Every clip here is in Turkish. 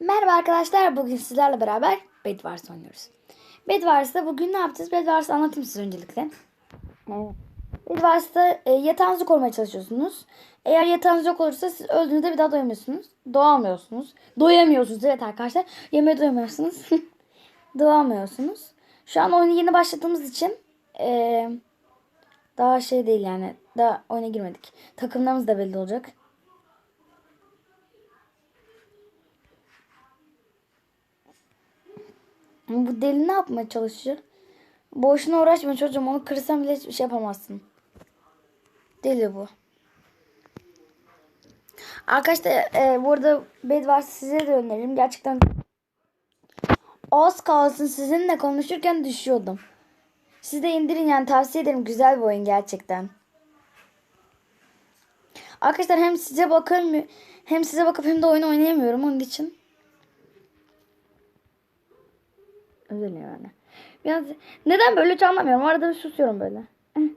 Merhaba arkadaşlar. Bugün sizlerle beraber Bedwars oynuyoruz. Bedwars'ta bugün ne yapacağız? Bedwars'ı anlatayım size öncelikle. Bedwars'ta e, yatağınızı korumaya çalışıyorsunuz. Eğer yatağınız yok olursa siz öldüğünüzde bir daha doyamıyorsunuz. Doğamıyorsunuz. Doyamıyorsunuz evet arkadaşlar. Yemeğe doyamıyorsunuz. Doğamıyorsunuz. Şu an oyunu yeni başladığımız için e, daha şey değil yani. Daha oyuna girmedik. Takımlarımız da belli olacak. Bu deli ne yapmaya çalışıyor? Boşuna uğraşma çocuğum. Onu kırsan bile hiçbir şey yapamazsın. Deli bu. Arkadaşlar e, burada bed varsa size de öneririm. Gerçekten az kalsın sizinle konuşurken düşüyordum. Siz de indirin yani tavsiye ederim. Güzel bir oyun gerçekten. Arkadaşlar hem size bakıyorum hem size bakıp hem de oyun oynayamıyorum onun için. Özel yani. Biraz neden böyle hiç anlamıyorum. Arada bir susuyorum böyle.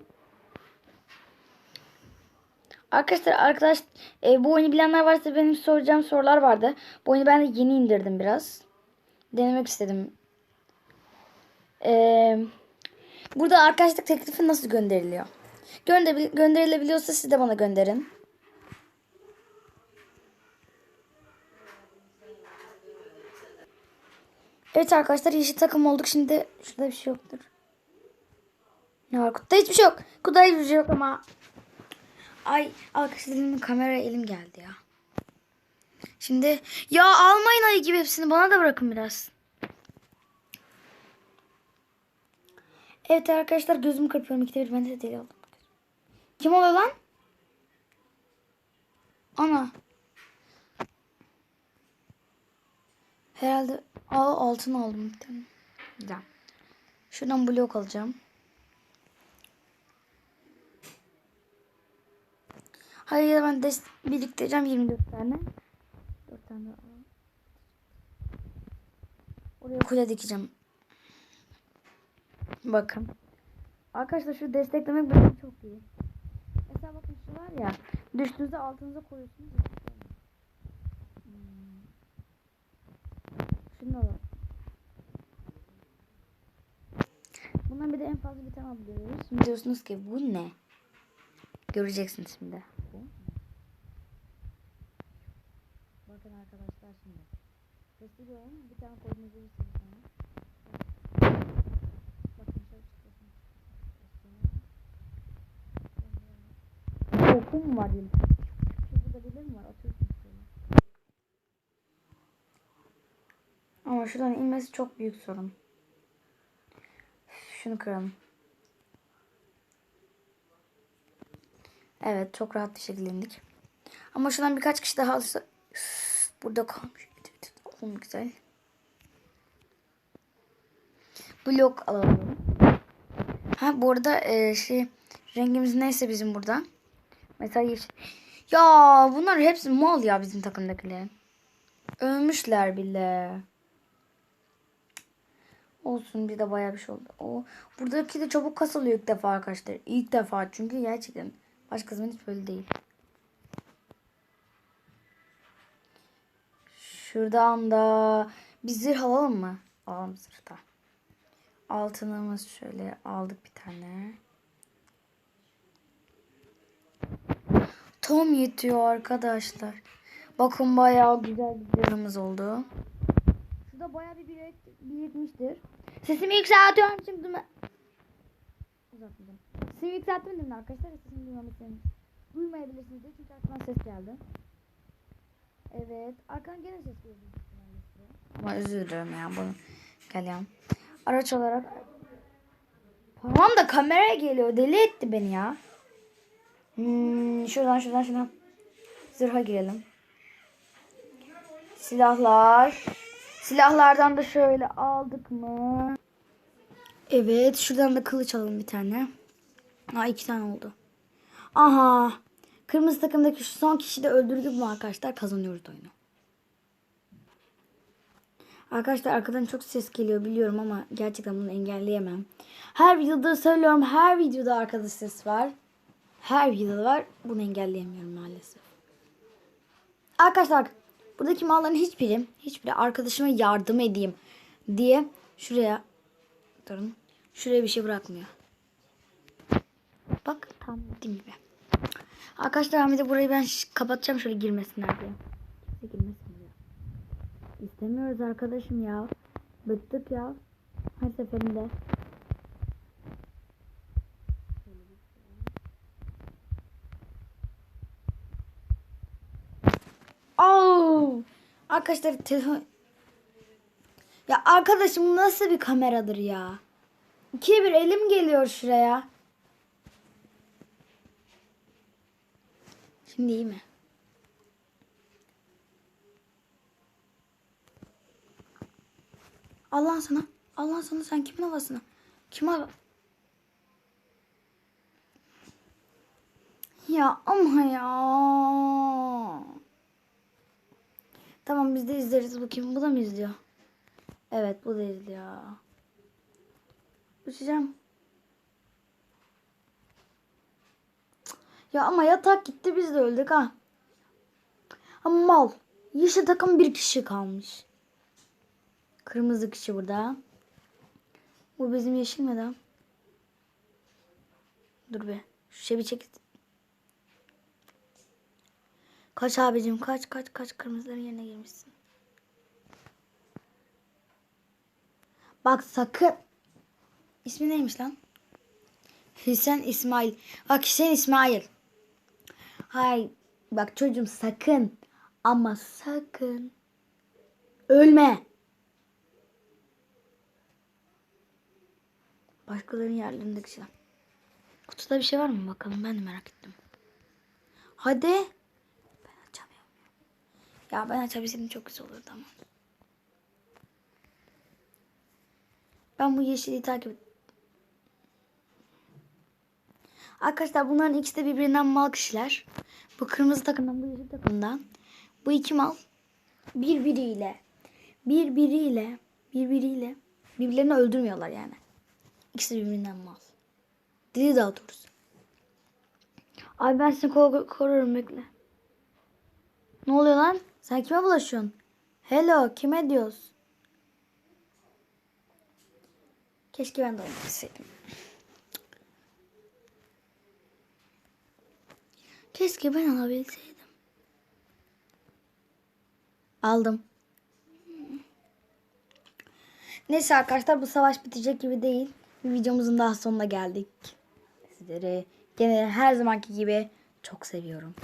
Arkadaşlar arkadaş e, bu oyunu bilenler varsa benim soracağım sorular vardı. Bu oyunu ben de yeni indirdim biraz. Denemek istedim. Ee, burada arkadaşlık teklifi nasıl gönderiliyor? Gönder gönderilebiliyorsa siz de bana gönderin. Evet arkadaşlar yeşil takım olduk. Şimdi şurada bir şey yoktur. Ne var? Kutuda hiçbir şey yok. Kutuda hiçbir şey yok ama. Ay arkadaşlar kameraya elim geldi ya. Şimdi ya almayın ayı gibi hepsini bana da bırakın biraz. Evet arkadaşlar gözümü kırpıyorum. İkide bir ben de deli oldum. Kim oluyor lan? Ana. Herhalde Aa, altın aldım bir tane. Güzel. Şuradan blok alacağım. Hayır ya ben de biriktireceğim 24 tane. 4 tane daha alalım. Oraya kule dikeceğim. Bakın. Arkadaşlar şu desteklemek benim çok iyi. Mesela bakın şu var ya. Düştüğünüzde altınıza koyuyorsunuz. ya. Hmm. Alalım. Bundan bir de en fazla bir tane alabiliyoruz. Şimdi diyorsunuz ki bu ne? Göreceksiniz şimdi. Bakın arkadaşlar şimdi. Gösteriyorum. Bir tane koydunuz bir tane. Bakın şöyle çıkıyorsun. Okum var değil. Burada bilir mi var? Atıyorsun şöyle. Ama şuradan inmesi çok büyük sorun. Şunu kıralım. Evet çok rahat bir şekilde indik. Ama şuradan birkaç kişi daha alırsa burada kalmış. Oğlum güzel. Blok alalım. Ha bu arada e, şey rengimiz neyse bizim burada. Mesela yeşil. Ya bunlar hepsi mal ya bizim takımdakilerin. Ölmüşler bile. Olsun bir de bayağı bir şey oldu. O buradaki de çabuk kasılıyor ilk defa arkadaşlar. İlk defa çünkü gerçekten başka zaman hiç böyle değil. Şuradan da bir zırh alalım mı? Alalım zırh da. Altınımız şöyle aldık bir tane. Tom yetiyor arkadaşlar. Bakın bayağı güzel bir oldu. Şurada bayağı bir birik, birikmiştir. Sesimi yükseltiyorum şimdi? Uzatmadım. Sesimi yükseltmedim mi arkadaşlar? Sesimi duymamışsınız. Duymayabilirsiniz de çünkü arkadan ses geldi. Evet. Arkadan gene ses size. Ama özür dilerim ya bunu. Gel ya. Araç olarak. Tamam da kameraya geliyor. Deli etti beni ya. Hmm, şuradan şuradan şuradan. Zırha girelim. Silahlar. Silahlardan da şöyle aldık mı? Evet. Şuradan da kılıç alalım bir tane. Ha iki tane oldu. Aha. Kırmızı takımdaki şu son kişi de öldürdük mü arkadaşlar? Kazanıyoruz oyunu. Arkadaşlar arkadan çok ses geliyor biliyorum ama gerçekten bunu engelleyemem. Her videoda söylüyorum. Her videoda arkada ses var. Her videoda var. Bunu engelleyemiyorum maalesef. Arkadaşlar Buradaki malların hiçbiri, hiçbiri arkadaşıma yardım edeyim diye şuraya durun. Şuraya bir şey bırakmıyor. Bak tam dediğim gibi. Arkadaşlar de burayı ben kapatacağım şöyle girmesinler diye. Kimse girmesin diye. İstemiyoruz arkadaşım ya. Bıktık ya. Her seferinde. Arkadaşlar telefon... Ya arkadaşım nasıl bir kameradır ya? İkiye bir elim geliyor şuraya. Şimdi iyi mi? Allah sana. Allah sana sen kimin havasına? Kim hava? Ya ama ya. Tamam biz de izleriz bakayım. Bu da mı izliyor? Evet bu da izliyor. Uçacağım. Ya ama yatak gitti biz de öldük ha. Ama mal. Yeşil takım bir kişi kalmış. Kırmızı kişi burada. Bu bizim yeşil mi lan? Dur be. Şu şey bir çek. Kaç abicim kaç kaç kaç kırmızıların yerine girmişsin. Bak sakın. İsmi neymiş lan? Hüseyin İsmail. Bak Hüseyin İsmail. Hay bak çocuğum sakın ama sakın ölme. Başkalarının yerlerindeki şey. Kutuda bir şey var mı bakalım ben de merak ettim. Hadi. Ya ben açabilseydim çok güzel olurdu ama. Ben bu yeşili takip. Arkadaşlar bunların ikisi de birbirinden mal kişiler. Bu kırmızı takımdan bu yeşil takımdan. Bu iki mal birbiriyle birbiriyle birbiriyle birbirlerini öldürmüyorlar yani. İkisi de birbirinden mal. Dili daha doğrusu. Abi ben seni kor- korurum bekle. Ne oluyor lan? Sen kime bulaşıyorsun? Hello kime diyoruz? Keşke ben de oynamasaydım. Keşke ben alabilseydim. Aldım. Neyse arkadaşlar bu savaş bitecek gibi değil. Videomuzun daha sonuna geldik. Sizleri gene her zamanki gibi çok seviyorum.